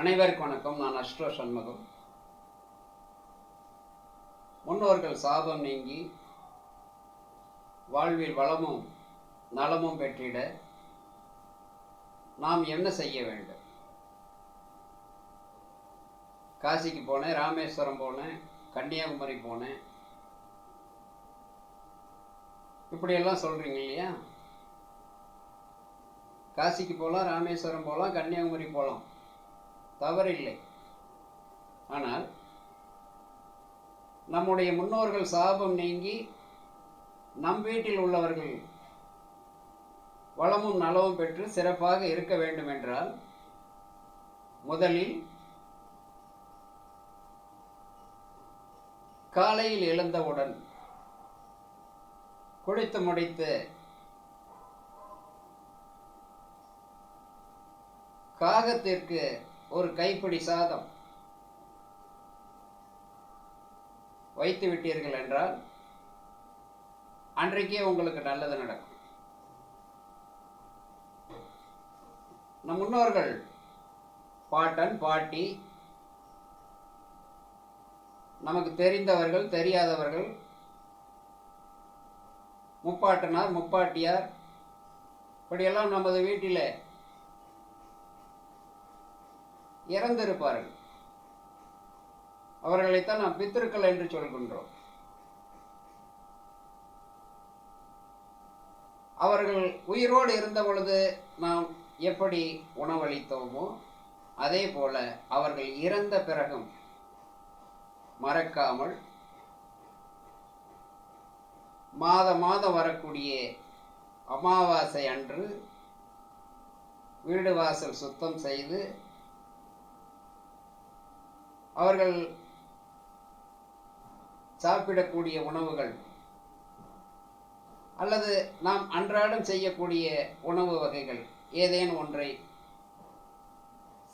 அனைவருக்கும் வணக்கம். நான் அஷ்டோ சண்முகம். முன்னோர்கள் சாபம் நீங்கி வாழ்வில் வளமும் நலமும் பெற்றிட நாம் என்ன செய்ய வேண்டும்? காசிக்கு போனேன் ராமேஸ்வரம் போனேன் கன்னியாகுமரி போனேன். இப்படியெல்லாம் சொல்கிறீங்க இல்லையா? காசிக்கு போகலாம் ராமேஸ்வரம் போகலாம் கன்னியாகுமரி போகலாம் தவறில்லை. ஆனால் நம்முடைய முன்னோர்கள் சாபம் நீங்கி நம் வீட்டில் உள்ளவர்கள் வளமும் நலமும் பெற்று சிறப்பாக இருக்க வேண்டும் என்றால் முதலில் காலையில் எழுந்தவுடன் குளித்து முடித்து காகத்திற்கு ஒரு கைப்பிடி சாதம். வைத்து விட்டீர்கள் என்றால் அன்றைக்கே உங்களுக்கு நல்லது நடக்கும். நம் முன்னோர்கள் பாட்டன் பாட்டி நமக்கு தெரிந்தவர்கள் தெரியாதவர்கள் முப்பாட்டனார் முப்பாட்டியார் இப்படியெல்லாம் நமது வீட்டில் இறந்திருப்பார்கள். அவர்களைத்தான் நாம் பித்திருக்கள் என்று சொல்கின்றோம். அவர்கள் உயிரோடு இருந்த பொழுது நாம் எப்படி உணவளித்தோமோ அதே போல அவர்கள் இறந்த பிறகும் மறக்காமல் மாத மாதம் வரக்கூடிய அமாவாசை அன்று வீடு வாசல் சுத்தம் செய்து அவர்கள் சாப்பிடக்கூடிய உணவுகள் அல்லது நாம் அன்றாடம் செய்யக்கூடிய உணவு வகைகள் ஏதேனும் ஒன்றை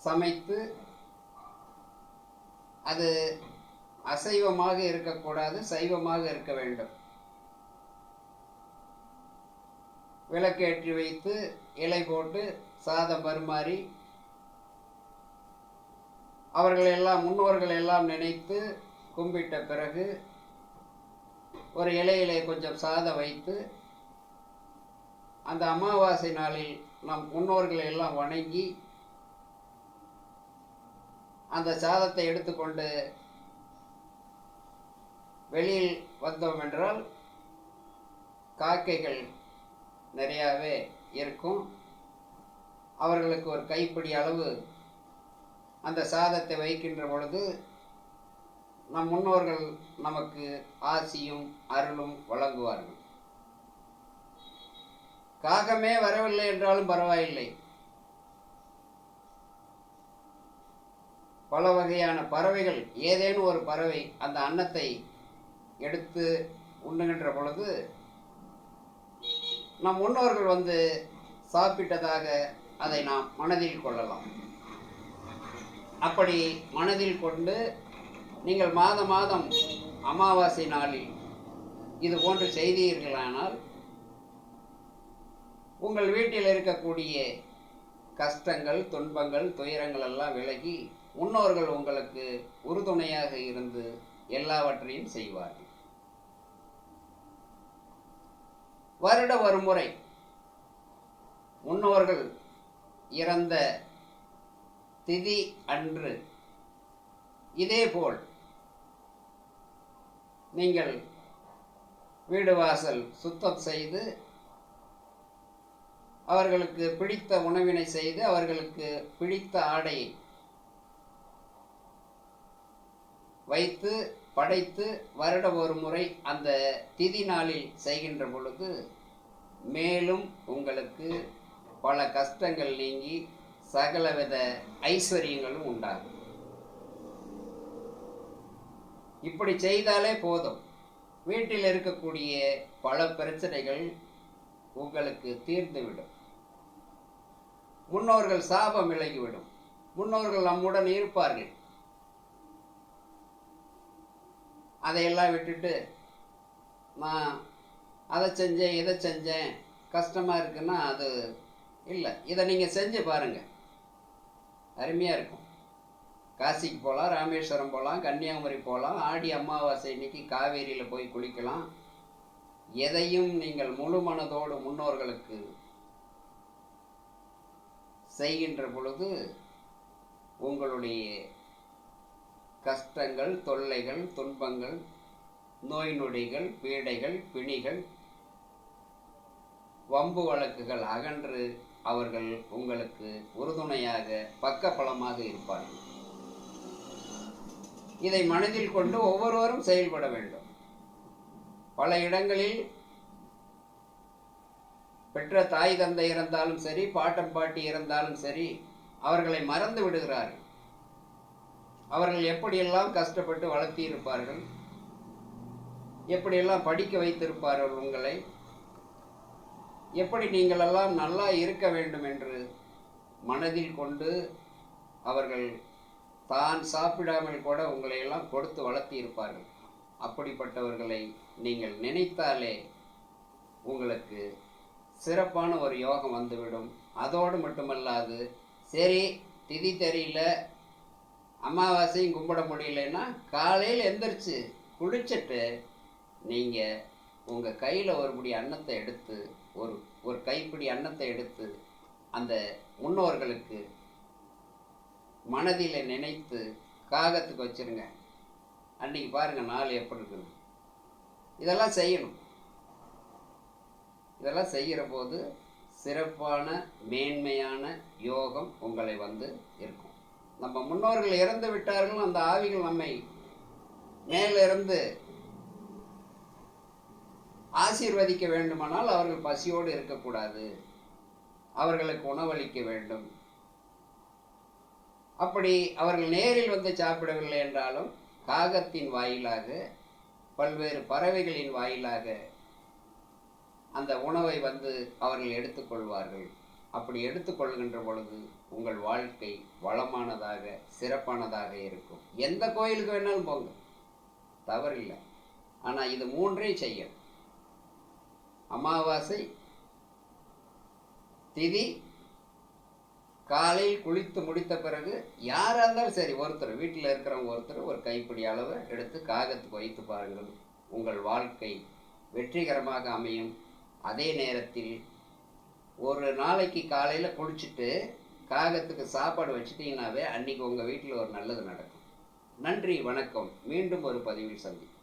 சமைத்து அது அசைவமாக இருக்கக்கூடாது சைவமாக இருக்க வேண்டும். விளக்கேற்றி வைத்து இலை போட்டு சாதம் பரிமாறி அவர்கள் எல்லாம் முன்னோர்கள் எல்லாம் நினைத்து கும்பிட்ட பிறகு ஒரு இலையிலே கொஞ்சம் சாதம் வைத்து அந்த அமாவாசை நாளில் நம் முன்னோர்களை எல்லாம் வணங்கி அந்த சாதத்தை எடுத்துக்கொண்டு வெளியில் வந்தோம் என்றால் காக்கைகள் நிறையாவே இருக்கும். அவர்களுக்கு ஒரு கைப்பிடி அளவு அந்த சாதத்தை வைக்கின்ற பொழுது நம் முன்னோர்கள் நமக்கு ஆசியும் அருளும் வழங்குவார்கள். காகமே வரவில்லை என்றாலும் பரவாயில்லை. பல வகையான பறவைகள் ஏதேனும் ஒரு பறவை அந்த அன்னத்தை எடுத்து உண்ணுகின்ற பொழுது நம் முன்னோர்கள் வந்து சாப்பிட்டதாக அதை நாம் மனதில் கொள்ளலாம். அப்படி மனதில் கொண்டு நீங்கள் மாத மாதம் அமாவாசை நாளில் இது போன்று செய்தீர்களானால் உங்கள் வீட்டில் இருக்கக்கூடிய கஷ்டங்கள் துன்பங்கள் துயரங்கள் எல்லாம் விலகி முன்னோர்கள் உங்களுக்கு உறுதுணையாக இருந்து எல்லாவற்றையும் செய்வார்கள். வருட ஒரு முறை முன்னோர்கள் இறந்த திதி அன்று. இதேபோல் நீங்கள் வீடு வாசல் சுத்தம் செய்து அவர்களுக்கு பிடித்த உணவினை செய்து அவர்களுக்கு பிடித்த ஆடை வைத்து படைத்து வருட ஒரு முறை அந்த திதி நாளில் செய்கின்ற பொழுது மேலும் உங்களுக்கு பல கஷ்டங்கள் நீங்கி சகலவித ஐஸ்வர்யங்களும் உண்டாகும். இப்படி செய்தாலே போதும். வீட்டில் இருக்கக்கூடிய பல பிரச்சனைகள் உங்களுக்கு தீர்ந்துவிடும். முன்னோர்கள் சாபம் விலகிவிடும். முன்னோர்கள் நம்முடன் இருப்பார்கள். அதையெல்லாம் விட்டுட்டு நான் அதை செஞ்சேன் இதை செஞ்சேன் கஷ்டமாக இருக்குன்னா அது இல்லை. இதை நீங்கள் செஞ்சு பாருங்கள் அருமையாக இருக்கும். காசிக்கு போகலாம் ராமேஸ்வரம் போகலாம் கன்னியாகுமரி போகலாம் ஆடி அமாவாசை இன்னைக்கு காவேரியில் போய் குளிக்கலாம். எதையும் நீங்கள் முழு மனதோடு முன்னோர்களுக்கு செய்கின்ற பொழுது உங்களுடைய கஷ்டங்கள் தொல்லைகள் துன்பங்கள் நோய் நொடிகள் பீடைகள் பிணிகள் வம்பு வழக்குகள் அகன்று அவர்கள் உங்களுக்கு உறுதுணையாக பக்கபலமாக இருப்பார்கள். இதை மனதில் கொண்டு ஒவ்வொருவரும் செயல்பட வேண்டும். பல இடங்களில் பெற்ற தாய் தந்தை இருந்தாலும் சரி பாட்டம் பாட்டி இருந்தாலும் சரி அவர்களை மறந்து விடுகிறார்கள். அவர்கள் எப்படியெல்லாம் கஷ்டப்பட்டு வளர்த்தி இருப்பார்கள் எப்படியெல்லாம் படிக்க வைத்திருப்பார்கள் உங்களை எப்படி நீங்கள் எல்லாம் நல்லா இருக்க வேண்டும் என்று மனதில் கொண்டு அவர்கள் தான் சாப்பிடாமல் கூட உங்களை எல்லாம் கொடுத்து வளர்த்தி இருப்பார்கள் அப்படிப்பட்டவர்களை நீங்கள் நினைத்தாலே உங்களுக்கு சிறப்பான ஒரு யோகம் வந்துவிடும். அதோடு மட்டுமல்லாது சரி திதி தெரியல அமாவாசையும் கும்பிட முடியலன்னா காலையில் எந்திரிச்சு குளிச்சுட்டு நீங்கள் உங்கள் கையில் ஒரு முடி அன்னத்தை எடுத்து ஒரு ஒரு கைப்பிடி அன்னத்தை எடுத்து அந்த முன்னோர்களுக்கு மனதில் நினைத்து காகத்துக்கு வச்சிருங்க. அன்றைக்கி பாருங்கள் நாள் எப்படி இருக்குது. இதெல்லாம் செய்யணும். இதெல்லாம் செய்கிற போது சிறப்பான மேன்மையான யோகம் உங்களை வந்து இருக்கும். நம்ம முன்னோர்கள் இறந்து விட்டார்கள் அந்த ஆவிகள் நம்மை மேலிருந்து ஆசீர்வதிக்க வேண்டுமானால் அவர்கள் பசியோடு இருக்கக்கூடாது. அவர்களுக்கு உணவளிக்க வேண்டும். அப்படி அவர்கள் நேரில் வந்து சாப்பிடவில்லை என்றாலும் காகத்தின் வாயிலாக பல்வேறு பறவைகளின் வாயிலாக அந்த உணவை வந்து அவர்கள் எடுத்துக்கொள்வார்கள் அப்படி எடுத்துக்கொள்கின்ற பொழுது உங்கள் வாழ்க்கை வளமானதாக சிறப்பானதாக இருக்கும். எந்த கோயிலுக்கு வேணாலும் போங்க. தவறில்லை. ஆனால் இது மூன்றையும் செய்யணும். அமாவாசை திதி காலையில் குளித்து முடித்த பிறகு யாராக இருந்தாலும் சரி ஒருத்தர் வீட்டில் இருக்கிறவங்க ஒருத்தர் ஒரு கைப்பிடி அளவு எடுத்து காகத்துக்கு வைத்து பாருங்கள். உங்கள் வாழ்க்கை வெற்றிகரமாக அமையும். அதே நேரத்தில் ஒரு நாளைக்கு காலையில் குளிச்சுட்டு காகத்துக்கு சாப்பாடு வச்சுட்டீங்கன்னாவே அன்றைக்கி உங்கள் வீட்டில் ஒரு நல்லது நடக்கும். நன்றி வணக்கம். மீண்டும் ஒரு பதிவில் சந்திப்போம்.